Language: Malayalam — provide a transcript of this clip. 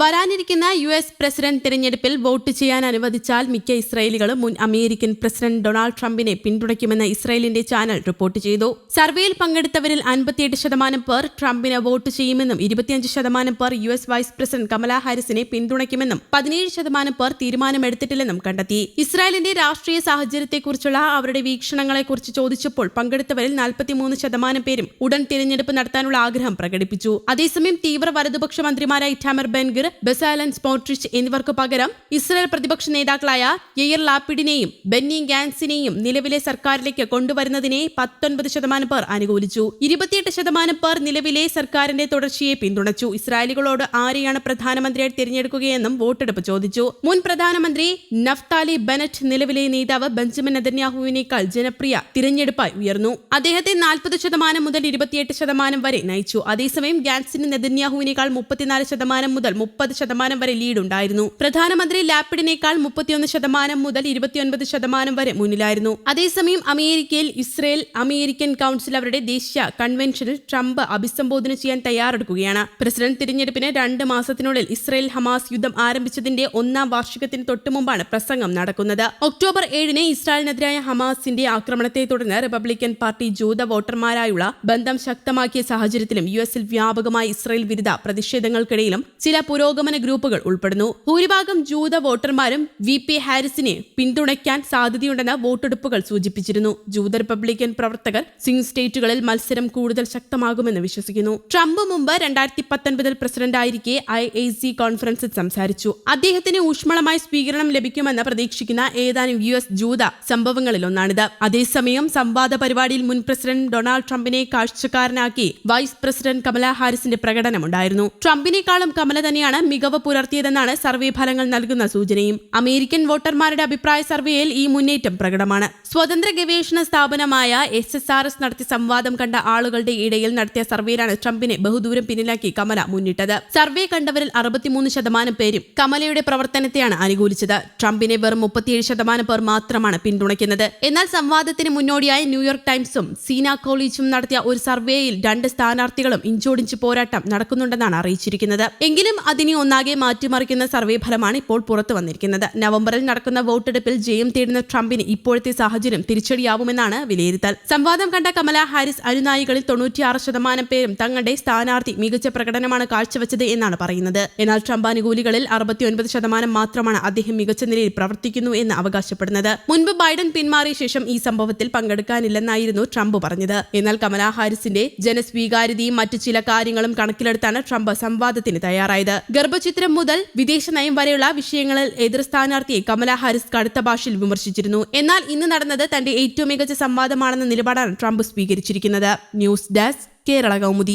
വരാനിരിക്കുന്ന യു എസ് പ്രസിഡന്റ് തിരഞ്ഞെടുപ്പിൽ വോട്ട് ചെയ്യാൻ അനുവദിച്ചാൽ മിക്ക ഇസ്രായേലികളും മുൻ അമേരിക്കൻ പ്രസിഡന്റ് ഡൊണാൾഡ് ട്രംപിനെ പിന്തുണയ്ക്കുമെന്ന് ഇസ്രായേലിന്റെ ചാനൽ റിപ്പോർട്ട് ചെയ്തു. സർവേയിൽ പങ്കെടുത്തവരിൽ അൻപത്തിയെട്ട് ശതമാനം പേർ ട്രംപിന് വോട്ട് ചെയ്യുമെന്നും ഇരുപത്തിയഞ്ച് ശതമാനം പേർ U S vice president Kamala ഹാരിസിനെ പിന്തുണയ്ക്കുമെന്നും പതിനേഴ് ശതമാനം പേർ തീരുമാനമെടുത്തിട്ടില്ലെന്നും കണ്ടെത്തി. ഇസ്രായേലിന്റെ രാഷ്ട്രീയ സാഹചര്യത്തെക്കുറിച്ചുള്ള അവരുടെ വീക്ഷണങ്ങളെക്കുറിച്ച് ചോദിച്ചപ്പോൾ പങ്കെടുത്തവരിൽ നാൽപ്പത്തിമൂന്ന് ശതമാനം പേരും ഉടൻ തിരഞ്ഞെടുപ്പ് നടത്താനുള്ള ആഗ്രഹം പ്രകടിപ്പിച്ചു. അതേസമയം തീവ്ര വലതുപക്ഷ മന്ത്രിമാരായ ഇറ്റാമർ ബെൻഗിർ ബസാലൻ സ്പോട്രിച്ച് എന്നിവർക്ക് പകരം ഇസ്രായേൽ പ്രതിപക്ഷ നേതാക്കളായ യെയർ ലാപ്പിഡിനെയും ബെന്നി ഗാൻസിനെയും നിലവിലെ സർക്കാരിലേക്ക് കൊണ്ടുവരുന്നതിനെ പത്തൊൻപത് ശതമാനം പേർ അനുകൂലിച്ചു. ഇരുപത്തിയെട്ട് ശതമാനം പേർ നിലവിലെ സർക്കാരിന്റെ തുടർച്ചയെ പിന്തുണച്ചു. ഇസ്രായേലികളോട് ആരെയാണ് പ്രധാനമന്ത്രിയായി തിരഞ്ഞെടുക്കുകയെന്നും വോട്ടെടുപ്പ് ചോദിച്ചു. മുൻ പ്രധാനമന്ത്രി നഫ്താലി ബെനറ്റ് നിലവിലെ നേതാവ് ബെഞ്ചമിൻ നെതന്യാഹുവിനേക്കാൾ ജനപ്രിയ തിരഞ്ഞെടുപ്പായി ഉയർന്നു. അദ്ദേഹത്തെ നാൽപ്പത് ശതമാനം മുതൽ ഇരുപത്തിയെട്ട് ശതമാനം വരെ നയിച്ചു. അതേസമയം ഗാൻസിന് നെതന്യാഹുവിനേക്കാൾ മുപ്പത്തിനാല് ശതമാനം മുതൽ മുപ്പത് ശതമാനം വരെ ലീഡ് ഉണ്ടായിരുന്നു. പ്രധാനമന്ത്രി ലാപ്പിഡിനേക്കാൾ മുപ്പത്തിയൊന്ന് ശതമാനം മുതൽ ഇരുപത്തിയൊൻപത് ശതമാനം വരെ മുന്നിലായിരുന്നു. അതേസമയം അമേരിക്കയിൽ ഇസ്രയേൽ അമേരിക്കൻ കൗൺസിൽ അവരുടെ ദേശീയ കൺവെൻഷനിൽ ട്രംപ് അഭിസംബോധന ചെയ്യാൻ തയ്യാറെടുക്കുകയാണ്. പ്രസിഡന്റ് തിരഞ്ഞെടുപ്പിന് രണ്ട് മാസത്തിനുള്ളിൽ ഇസ്രയേൽ ഹമാസ് യുദ്ധം ആരംഭിച്ചതിന്റെ ഒന്നാം വാർഷികത്തിന് തൊട്ടുമുമ്പാണ് പ്രസംഗം നടക്കുന്നത്. ഒക്ടോബർ ഏഴിന് ഇസ്രായേലിനെതിരായ ഹമാസിന്റെ ആക്രമണത്തെ തുടർന്ന് റിപ്പബ്ലിക്കൻ പാർട്ടി ജൂത വോട്ടർമാരായുള്ള ബന്ധം ശക്തമാക്കിയ സാഹചര്യത്തിലും യു എസിൽ വ്യാപകമായ ഇസ്രയേൽ വിരുദ്ധ പ്രതിഷേധങ്ങൾക്കിടയിലും ചില പുരോഗമന ഗ്രൂപ്പുകൾ ഉൾപ്പെടുന്നു. ഭൂരിഭാഗം ജൂത വോട്ടർമാരും വി പി ഹാരിസിനെ പിന്തുണയ്ക്കാൻ സാധ്യതയുണ്ടെന്ന് വോട്ടെടുപ്പുകൾ സൂചിപ്പിച്ചിരുന്നു. ജൂത റിപ്പബ്ലിക്കൻ പ്രവർത്തകർ സ്വിംഗ് സ്റ്റേറ്റുകളിൽ മത്സരം കൂടുതൽ ശക്തമാകുമെന്ന് വിശ്വസിക്കുന്നു. ട്രംപ് മുമ്പ് രണ്ടായിരത്തി പത്തൊൻപതിൽ പ്രസിഡന്റായിരിക്കെ ഐ എ സി കോൺഫറൻസിൽ സംസാരിച്ചു. അദ്ദേഹത്തിന് ഊഷ്മളമായ സ്വീകരണം ലഭിക്കുമെന്ന് പ്രതീക്ഷിക്കുന്ന ഏതാനും യു എസ് ജൂത സംഭവങ്ങളിലൊന്നാണിത് അതേസമയം സംവാദ പരിപാടിയിൽ മുൻ പ്രസിഡന്റ് ഡൊണാൾഡ് ട്രംപിനെ കാഴ്ചക്കാരനാക്കി വൈസ് പ്രസിഡന്റ് കമലാ ഹാരിസിന്റെ പ്രകടനമുണ്ടായിരുന്നു. ട്രംപിനേക്കാളും കമല തന്നെയാണ് മികവ് പുലർത്തിയതെന്നാണ് സർവേ ഫലങ്ങൾ നൽകുന്ന സൂചനയും. അമേരിക്കൻ വോട്ടർമാരുടെ അഭിപ്രായ സർവേയിൽ ഈ മുന്നേറ്റം പ്രകടമാണ്. സ്വതന്ത്ര ഗവേഷണ സ്ഥാപനമായ എസ് എസ് ആർ എസ് നടത്തിയ സംവാദം കണ്ട ആളുകളുടെ ഇടയിൽ നടത്തിയ സർവേയിലാണ് ട്രംപിനെ ബഹുദൂരം പിന്നിലാക്കി കമല മുന്നിട്ടത്. സർവേ കണ്ടവരിൽ അറുപത്തിമൂന്ന് ശതമാനം പേരും കമലയുടെ പ്രവർത്തനത്തെയാണ് അനുകൂലിച്ചത്. ട്രംപിനെ വെറും മുപ്പത്തിയേഴ് ശതമാനം പേർ മാത്രമാണ് പിന്തുണയ്ക്കുന്നത്. എന്നാൽ സംവാദത്തിന് മുന്നോടിയായി ന്യൂയോർക്ക് ടൈംസും സീന കോളേജും നടത്തിയ ഒരു സർവേയിൽ രണ്ട് സ്ഥാനാർത്ഥികളും ഇഞ്ചോടിഞ്ച് പോരാട്ടം നടക്കുന്നുണ്ടെന്നാണ് അറിയിച്ചിരിക്കുന്നത്. എങ്കിലും അതിനെ ഒന്നാകെ മാറ്റിമറിക്കുന്ന സർവേ ഫലമാണ് ഇപ്പോൾ പുറത്തു വന്നിരിക്കുന്നത്. നവംബറിൽ നടക്കുന്ന വോട്ടെടുപ്പിൽ ജയം തേടുന്ന ട്രംപിന് ഇപ്പോഴത്തെ സാഹചര്യം തിരിച്ചടിയാവുമെന്നാണ് വിലയിരുത്തൽ. സംവാദം കണ്ട കമല ഹാരിസ് അനുനായികളിൽ തൊണ്ണൂറ്റിയാറ് ശതമാനം പേരും തങ്ങളുടെ സ്ഥാനാർത്ഥി മികച്ച പ്രകടനമാണ് കാഴ്ചവെച്ചത് എന്നാണ് പറയുന്നത്. എന്നാൽ ട്രംപ് അനുകൂലികളിൽ അറുപത്തിയൊൻപത് ശതമാനം മാത്രമാണ് അദ്ദേഹം മികച്ച നിലയിൽ പ്രവർത്തിക്കുന്നു എന്ന് അവകാശപ്പെടുന്നത്. മുൻപ് ബൈഡൻ പിന്മാറിയ ശേഷം ഈ സംഭവത്തിൽ പങ്കെടുക്കാനില്ലെന്നായിരുന്നു ട്രംപ് പറഞ്ഞത്. എന്നാൽ കമലാ ഹാരിസിന്റെ ജനസ്വീകാര്യതയും മറ്റു ചില കാര്യങ്ങളും കണക്കിലെടുത്താണ് ട്രംപ് സംവാദത്തിന് തയ്യാറായത്. ഗർഭചിത്രം മുതൽ വിദേശ നയം വരെയുള്ള വിഷയങ്ങളിൽ എതിർ സ്ഥാനാർത്ഥിയെ കമലാ ഹാരിസ് കടുത്ത ഭാഷയിൽ വിമർശിച്ചിരുന്നു. എന്നാൽ ഇന്ന് നടന്നത് തന്റെ ഏറ്റവും മികച്ച സംവാദമാണെന്ന നിലപാടാണ് ട്രംപ് സ്വീകരിച്ചിരിക്കുന്നത്. News desk Kerala Kaumudi.